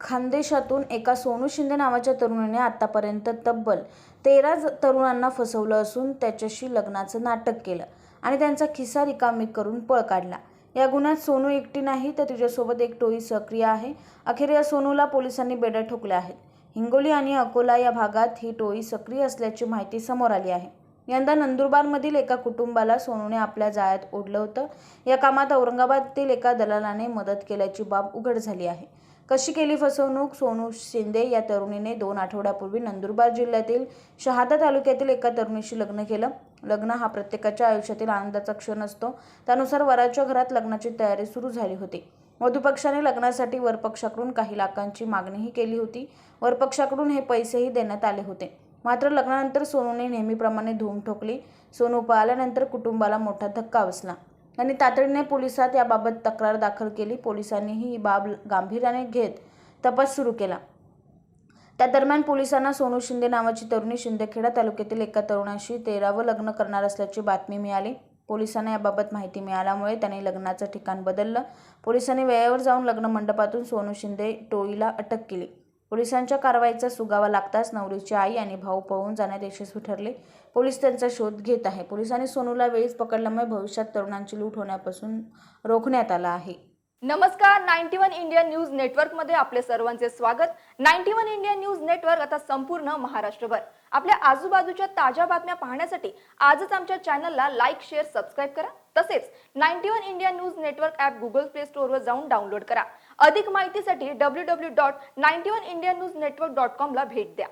खानदेशातून एका सोनू शिंदे नावाच्या तरुणीने आतापर्यंत तब्बल तेरा ज- तरुणांना फसवलं असून त्याच्याशी लग्नाचं नाटक केलं आणि त्यांचा खिसा रिकामी करून पळ काढला. या गुन्ह्यात सोनू एकटी नाही तर तिच्यासोबत एक टोळी सक्रिय आहे. अखेर या सोनूला पोलिसांनी बेड्या ठोकल्या आहेत. हिंगोली आणि अकोला या भागात ही टोळी सक्रिय असल्याची माहिती समोर आली आहे. यंदा नंदुरबारमधील एका कुटुंबाला सोनूने आपल्या जाळ्यात ओढलं होतं. या कामात औरंगाबादतील एका दलालाने मदत केल्याची बाब उघड झाली आहे. कशी केली फसवणूक? सोनू शिंदे या तरुणीने दोन आठवड्यापूर्वी नंदुरबार जिल्ह्यातील शहादा तालुक्यातील एका तरुणीशी लग्न केलं. लग्न हा प्रत्येकाच्या आयुष्यातील आनंदाचा क्षण असतो. त्यानुसार वराच्या घरात लग्नाची तयारी सुरू झाली होती. मधुपक्षाने लग्नासाठी वरपक्षाकडून काही लाखांची मागणीही केली होती. वरपक्षाकडून हे पैसेही देण्यात आले होते. मात्र लग्नानंतर सोनूने नेहमीप्रमाणे धूम ठोकली. सोनू पळाल्यानंतर कुटुंबाला मोठा धक्का बसला. त्यांनी तातडीने पोलिसात याबाबत तक्रार दाखल केली. पोलिसांनीही ही बाब गांभीर्याने घेत तपास सुरू केला. त्या दरम्यान पोलिसांना सोनू शिंदे नावाची तरुणी शिंदेखेडा तालुक्यातील एका तरुणाशी तेरावं लग्न करणार असल्याची बातमी मिळाली. पोलिसांना याबाबत माहिती मिळाल्यामुळे त्यांनी लग्नाचं ठिकाण बदललं. पोलिसांनी वेळेवर जाऊन लग्न मंडपातून सोनू शिंदे टोळीला अटक केली. पोलिसांच्या कारवाईचा सुगावा लागताच नवरीची आई आणि भाऊ पळून जाण्यात यशस्वी ठरले. पोलीस त्यांचा शोध घेत आहे. पोलिसांनी सोनूला वेळीच पकडल्यामुळे भविष्यात तरुणांची लूट होण्यापासून रोखण्यात आला आहे. नमस्कार. नाईन्टी वन इंडिया न्यूज नेटवर्कमध्ये आपले सर्वांचे स्वागत. Ninety one India news network आता संपूर्ण महाराष्ट्रभर. आपल्या आजूबाजूच्या ताज्या बातम्या पाहण्यासाठी आजच आमच्या चॅनलला लाईक शेअर सबस्क्राईब करा. तसेच ninety one India news network app Google play स्टोअरवर जाऊन डाउनलोड करा. अधिक माहितीसाठी W W dot ninety one India news network dot कॉमला भेट द्या.